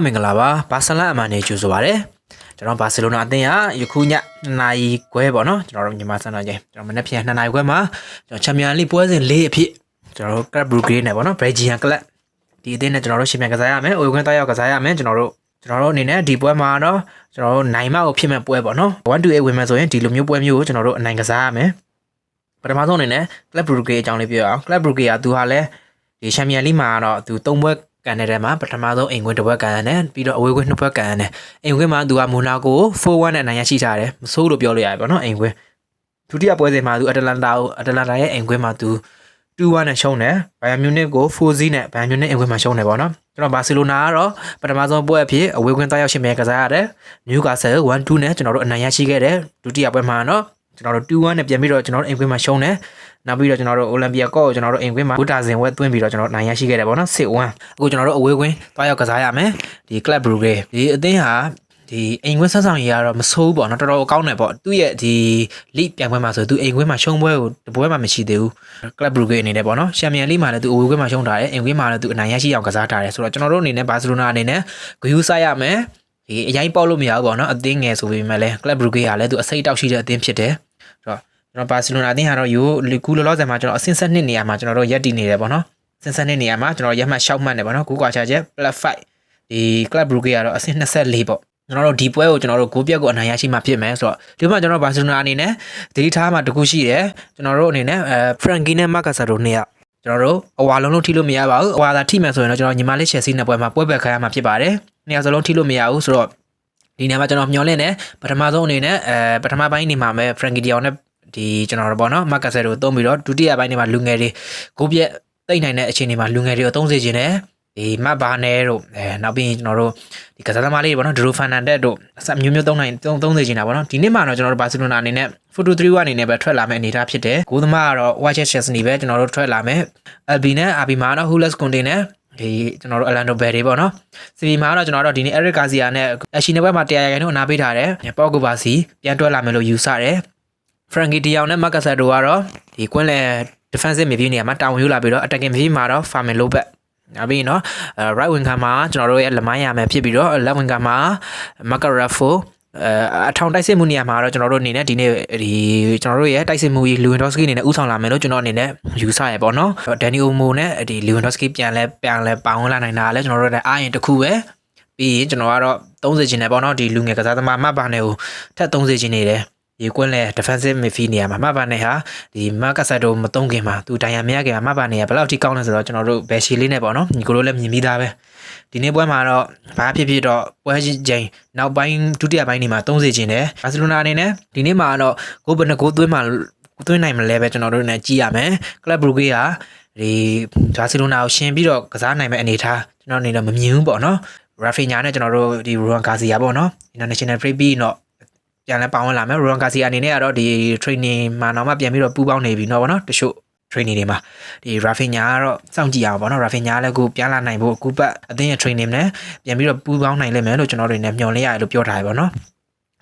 လုံးပဲမင်္ဂလာပါဘာဆလန်အမန်နေကြိုဆိုပါရစေကျွန်တော်ဘာစီလိုနာအသင်းကယခုည2နာရီခွဲပေါ့နော်ကျွန်တော်တို့မြန်မာစံတော်ချိန်ကျွန်တော်မနေ့ပြန်2နာရီခွဲမှာကျွန်တော်ချန်ပီယံလိပွဲစဉ်၄အဖြစ်ကျွန်တော်တို့ Club Brugge နဲ့ပေါ့နော် Belgian Club ဒီအသင်းနဲ့ကျွန်တော်တို့ရှင်ပြန်ကစားရမယ်အိုခွင်းတောက်ရောက်ကစားရမယ်ကျွန်တော်တို့ကျွန်တော်တို့အနေနဲ့ဒီပွဲမှာတော့ကျွန်တော်တို့နိုင်မကိုဖြစ်မဲ့ပွဲပေါ့နော်1-8ဝင်မယ်ဆိုရင်ဒီလိုမျိုးပွဲမျိုးကိုကျွန်တော်တို့အနိုင်ကစားရမယ်ပထမဆုံးအနေနဲ့ Club Brugge အကြောင်းလေးပြောအောင် Club Brugge ကသူဟာလဲဒီချန်ပီယံလိမှာတော့သူ၃ပွဲ ကန်တဲ့ထဲမှာပထမဆုံးအိမ်ခွင်းတစ်ပွဲကန်ရတယ်ပြီးတော့အဝေးခွင်းနှစ်ပွဲကန်ရတယ်အိမ်ခွင်းမှာသူကမိုနာကို4-1နဲ့အနိုင်ရရှိထားတယ်မဆိုးလို့ပြောလို့ရတယ်ပေါ့နော်အိမ်ခွင်းဒုတိယပွဲစဉ်မှာသူအတလန်တာကိုအတလန်တာရဲ့အိမ်ခွင်းမှာသူ2-1နဲ့ရှုံးတယ်ဘိုင်ယန်မြူနစ်ကို4-0နဲ့ဘိုင်ယန်မြူနစ်အိမ်ခွင်းမှာရှုံးတယ်ပေါ့နော်ကျွန်တော်ဘာစီလိုနာကတော့ပထမဆုံးပွဲအဖြစ်အဝေးခွင်းတောက်ရောက်ရှင်မဲကစားရတယ်နျူကာဆယ်1-2နဲ့ကျွန်တော်တို့အနိုင်ရရှိခဲ့တယ်ဒုတိယပွဲမှာတော့ ကျွန်တော်တို့2-1နဲ့ပြန်ပြီးတော့ကျွန်တော်တို့အိမ်ခွင်းမှာရှုံးတယ်နောက်ပြီးတော့ကျွန်တော်တို့အိုလံပီယာကော့ကိုကျွန်တော်တို့အိမ်ခွင်းမှာဘူတာဇင်ဝဲသွင်းပြီးတော့ကျွန်တော်နိုင်ရရှိခဲ့တယ်ပေါ့နော်စစ်1အခုကျွန်တော်တို့အဝေးခွင်းတွားရောက်ကစားရမယ်ဒီ Club Brugge ဒီအသင်းဟာဒီအိမ်ခွင်းဆက်ဆောင်ရေးကတော့မဆိုးဘူးပေါ့နော်တော်တော်ကောင်းတယ်ပေါ့သူ့ရဲ့ဒီ league ပြိုင်ပွဲမှာဆိုသူအိမ်ခွင်းမှာရှုံးပွဲကိုတပွဲမှမရှိသေးဘူး Club Brugge အနေနဲ့ပေါ့နော် Champions League မှာလည်းသူအဝေးခွင်းမှာရှုံးထားတယ်အိမ်ခွင်းမှာလည်းသူအနိုင်ရရှိအောင်ကစားထားတယ်ဆိုတော့ကျွန်တော်တို့အနေနဲ့ဘာစီလိုနာအနေနဲ့ဂယူဆိုင်ရမယ် ဒီအရင်ပေါက်လို့မရဘူးပေါ့နော်အသင်းငယ်ဆိုပေမဲ့လည်း Club Brugge ကလည်းသူအစိတ်တောက်ရှိတဲ့အသင်းဖြစ်တယ်ဆိုတော့ကျွန်တော်ဘာစီလိုနာအသင်းဟာတော့ယူကူလောလောဆယ်မှာကျွန်တော်အဆင့်ဆက်နှစ်နေရာမှာကျွန်တော်တို့ရက်တည်နေတယ်ပေါ့နော်ဆင့်ဆက်နှစ်နေရာမှာကျွန်တော်ရက်မှတ်ရှောက်မှတ်နေပေါ့နော်ကူကွာချချက် plus 5ဒီ Club Brugge ကတော့အဆင့်24ပေါ့ကျွန်တော်တို့ဒီပွဲကိုကျွန်တော်တို့ဂိုးပြက်ကိုအနိုင်ရရှိမှဖြစ်မယ်ဆိုတော့ဒီမှာကျွန်တော်ဘာစီလိုနာအနေနဲ့ဒိထားမှာတခုရှိတယ်ကျွန်တော်တို့အနေနဲ့အဲ Frankie နဲ့ Marcus တို့နှစ်ယောက်ကျွန်တော်တို့အဝါလုံးလုံးထိလို့မရပါဘူးအဝါသာထိမယ်ဆိုရင်တော့ကျွန်တော်ညီမလေး Chelsea နဲ့ပွဲမှာပွဲပက်ခိုင်းရမှာဖြစ်ပါတယ်နှစ်ယောက်စလုံးထိလို့မရဘူးဆိုတော့ဒီနေရာမှာကျွန်တော်မျှော်လင့်တယ်ပထမဆုံးအနေနဲ့အဲပထမပိုင်းနေမှာပဲ Frankie Dion နဲ့ဒီကျွန်တော်တို့ပေါ့နော် Marcus တို့သုံးပြီးတော့ဒုတိယပိုင်းနေမှာလူငယ်တွေဂိုးပြက်တိတ်နိုင်တဲ့အခြေအနေမှာလူငယ်တွေကိုသုံးစေခြင်းနဲ့ဒီမတ်ဘာနဲတို့အဲနောက်ပြီးရင်ကျွန်တော်တို့ဒီကစားသမားလေးတွေပေါ့နော်ဒရိုဖန်နန်တက်တို့အစမျိုးမျိုးသုံးနိုင်သုံးသုံးစေချင်တာပေါ့နော်ဒီနေ့မှာတော့ကျွန်တော်တို့ဘာစီလိုနာအနေနဲ့ photo 3အနေနဲ့ပဲထွက်လာမယ့်အနေအထားဖြစ်တယ်ဂိုးသမားကတော့ Watch Chesney ပဲကျွန်တော်တို့ထွက်လာမယ် LB နဲ့ RB မှာတော့ Hulas Conte နဲ့ ဒီကျွန်တော်တို့ Orlando Bay တွေပေါ့နော်စီဗီမှာတော့ကျွန်တော်တို့ဒီနေ့ Eric Garcia နဲ့အရှိနေဘက်မှာတရားရိုင်တို့အနာပေးထားတယ်ပေါ့ကိုပါစီပြန်တွဲလာမယ်လို့ယူဆတယ် Frankie Dion နဲ့ Marcus Alonso ကတော့ဒီကွင်းလယ် defensive midfield နေရာမှာတာဝန်ယူလာပြီးတော့ attacking midfield မှာတော့ Fermin Lopez နောက်ပြီးနော် right wing မှာကျွန်တော်တို့ရဲ့လမိုင်းရမယ်ဖြစ်ပြီးတော့ left wing မှာ Macarafo အထောင်တိုက်စစ်မှုနေရာမှာတော့ကျွန်တော်တို့အနေနဲ့ဒီနေ့ဒီကျွန်တော်တို့ရဲ့တိုက်စစ်မှုကြီး Lewandowski အနေနဲ့ဥဆောင်လာမယ်လို့ကျွန်တော်အနေနဲ့ယူဆရပေါ့နော်။ Danny Olmo နဲ့ဒီ Lewandowski ပြန်လဲပြန်လဲပေါင်းလာနိုင်တာလဲကျွန်တော်တို့လည်းအားရင်တစ်ခုပဲပြီးရင်ကျွန်တော်ကတော့30ချင်တယ်ပေါ့နော်ဒီလူငယ်ကစားသမားမှတ်ပါနဲ့ကိုထပ်30ချင်နေတယ်ဒီကွင်းလဲ defensive midfield နေရာမှာမှတ်ပါနဲ့ဟာဒီမတ်ကဆတ်တို့မတုံးခင်မှာသူတိုင်ရမရခင်မှာမှတ်ပါနေရဘယ်လောက်ထိကောင်းလဲဆိုတော့ကျွန်တော်တို့ဘယ်ရှီလေးနဲ့ပေါ့နော်ညီကိုတို့လည်းမြင်ပြီးသားပဲ ဒီနေ့ပွဲမှာတော့ဘာဖြစ်ဖြစ်တော့ပွဲချင်းနောက်ပိုင်းဒုတိယပိုင်းနေမှာ30ချင်တယ်ဘာစီလိုနာအနေနဲ့ဒီနေ့မှာတော့ဂိုးဘယ်နှဂိုးသွင်းမှာသွင်းနိုင်မလဲပဲကျွန်တော်တို့လည်းကြည့်ရမယ်ကလပ်ဘရူဂေးကဒီဘာစီလိုနာကိုရှင်းပြီးတော့ကစားနိုင်မဲ့အနေထားကျွန်တော်အနေနဲ့မမြင်ဘူးပေါ့နော်ရာဖီညာနဲ့ကျွန်တော်တို့ဒီရူရန်ကာစီယာပေါ့နော် international free ပြီးတော့ပြန်လဲပေါင်းလာမယ်ရိုန်ကာစီအနေနဲ့ကတော့ဒီ training မှာတော့မှပြန်ပြီးတော့ပူးပေါင်းနေပြီเนาะဗောနော်တချို့ training တွေမှာဒီ Rafinha ကတော့စောင့်ကြည့်အောင်ဗောနော် Rafinha လည်းကိုပြန်လာနိုင်ဖို့အခုပတ်အသင်းရဲ့ training နဲ့ပြန်ပြီးတော့ပူးပေါင်းနိုင်လိမ့်မယ်လို့ကျွန်တော်တို့နေမျှော်လင့်ရတယ်လို့ပြောထားရဗောနော်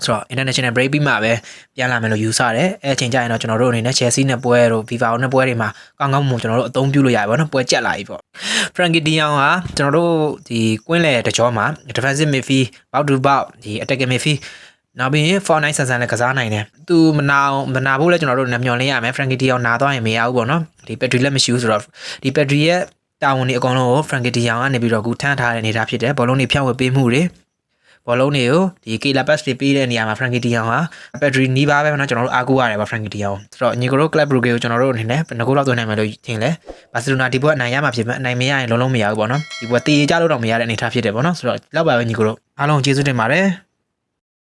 ဆိုတော့ international break ပြီးမှပဲပြန်လာမယ်လို့ယူဆတယ်အဲအချိန်ကျရင်တော့ကျွန်တော်တို့အနေနဲ့ Chelsea နဲ့ပွဲတို့ FIFA နဲ့ပွဲတွေမှာကောင်းကောင်းမွန်ကျွန်တော်တို့အသုံးပြုလို့ရပါဘောနော်ပွဲကြက်လာပြီပေါ့ Frankie De Jong ဟာကျွန်တော်တို့ဒီကွင်းလေတကြောမှာ defensive midfield ဘောက်တူဘောက်ဒီ attacking midfield နောက်ပြီးရင်4 9ဆန်ဆန်လည်းကစားနိုင်တယ်သူမနာမနာဖို့လည်းကျွန်တော်တို့လည်းမျှော်လင့်ရမယ် Frankie De Jong နာသွားရင်မရဘူးပေါ့နော်ဒီ Pedri လည်းမရှိဘူးဆိုတော့ဒီ Pedri ရဲ့တာဝန်တွေအကုန်လုံးကို Frankie De Jong ကနေပြီးတော့အခုထမ်းထားတဲ့အနေအထားဖြစ်တယ်ဘောလုံးတွေဖြန့်ဝေပေးမှုတွေဘောလုံးတွေကိုဒီ Kela Pass တွေပေးတဲ့နေရာမှာ Frankie De Jong ဟာ Pedri နီးပါးပဲနော်ကျွန်တော်တို့အားကိုးရတယ်ပါ Frankie De Jong ဆိုတော့ညီကတို့ Club Brugge ကိုကျွန်တော်တို့အနေနဲ့ဘယ်နှခုလောက်သွင်းနိုင်မယ်လို့ထင်လဲဘာစီလိုနာဒီပွဲအနိုင်ရမှာဖြစ်မယ်အနိုင်မရရင်လုံးလုံးမရဘူးပေါ့နော်ဒီပွဲတည်ကြလို့တော့မရတဲ့အနေအထားဖြစ်တယ်ပေါ့နော်ဆိုတော့လောက်ပါပဲညီကတို့အားလုံးကျေးဇူးတင်ပါတယ်